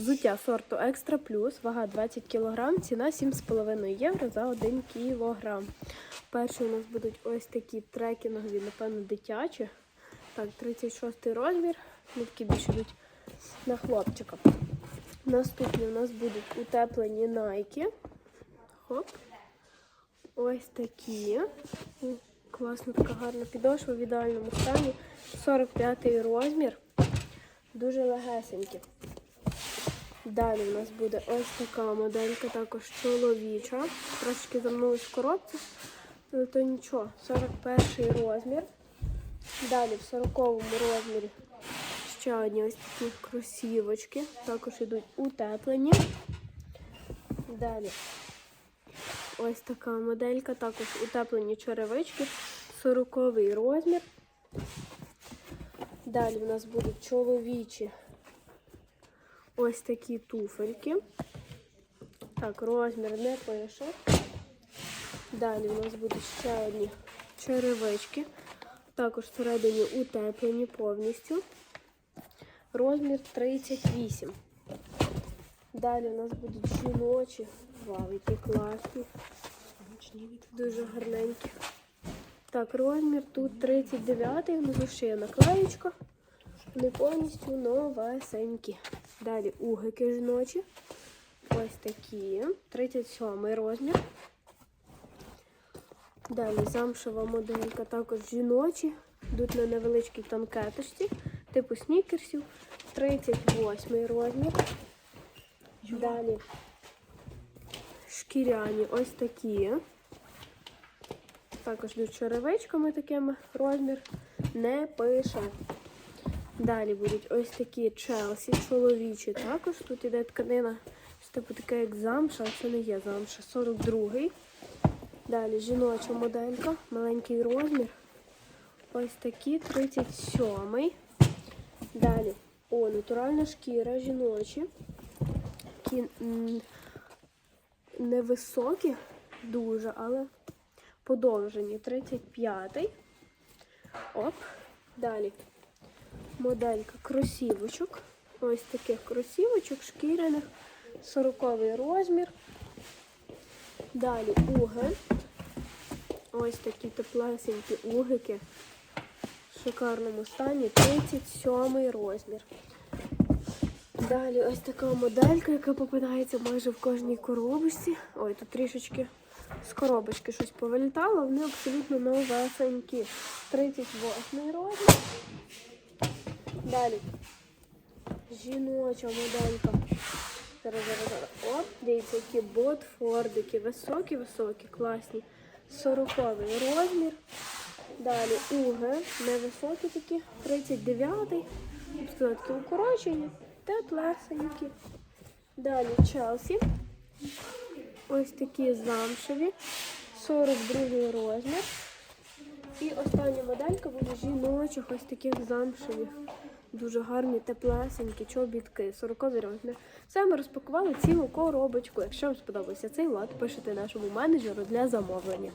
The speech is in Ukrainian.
Взуття сорту Екстра Плюс, вага 20 кг, ціна 7,5 євро за 1 кг. Перші у нас будуть ось такі трекінгові, напевно, дитячі. Так, 36 розмір. Вони такі більше йдуть на хлопчика. Наступні у нас будуть утеплені найки. Хоп. Ось такі. Класна така гарна підошва в ідеальному стані. 45 розмір. Дуже легесенькі. Далі у нас буде ось така моделька, також чоловіча. Трошки замнулась в коробці, але то нічого. 41 розмір. Далі в 40 розмірі ще одні ось такі кросівочки. Також йдуть утеплені. Далі ось така моделька, також утеплені черевички. 40 розмір. Далі у нас будуть чоловічі ось такі туфельки. Так, розмір не пише. Далі у нас будуть ще одні черевички. Також всередині утеплені повністю. Розмір 38. Далі у нас будуть жіночі. Вау, які класні. Дуже гарненькі. Так, розмір тут 39, внизу ще є наклеєчка. Вони повністю новесенькі. Далі угики жіночі. Ось такі. 37 розмір. Далі замшева моделька, також жіночі. Йдуть на невеличкій танкеточці, типу снікерсів. 38 розмір. Далі шкіряні ось такі. Також йдуть черевичками такими розмір не пише. Далі будуть ось такі Челсі, чоловічі. Також тут іде тканина, типу таке як замша, а це не є замша. 42-й. Далі жіноча моделька, маленький розмір. Ось такі 37-й. Далі, о, натуральна шкіра, жіночі. Такі невисокі, дуже, але подовжені. 35-й. Оп. Далі моделька кросівочок. Ось таких кросівочок шкіряних, 40 розмір. Далі уги. Ось такі теплесенькі угики в шикарному стані. 37 розмір. Далі ось така моделька, яка попадається майже в кожній коробочці. Ой, тут трішечки з коробочки щось повилітало, вони абсолютно новесенькі. 38 розмір. Далі. Жіноча моделька. Зараз, зараз, зараз. Оп, дивіться, які ботфордики. Високі, високі, класні. 40 розмір. Далі уги. Невисокі такі. 39-й. Такі укорочені. Теплесенькі. Далі Челсі. Ось такі замшеві. 42 розмір. І остання моделька буде жіночих, ось таких замшевих. Дуже гарні, теплесенькі чобітки, 40 розмір. Все ми розпакували цілу коробочку. Якщо вам сподобався цей лад, пишете нашому менеджеру для замовлення.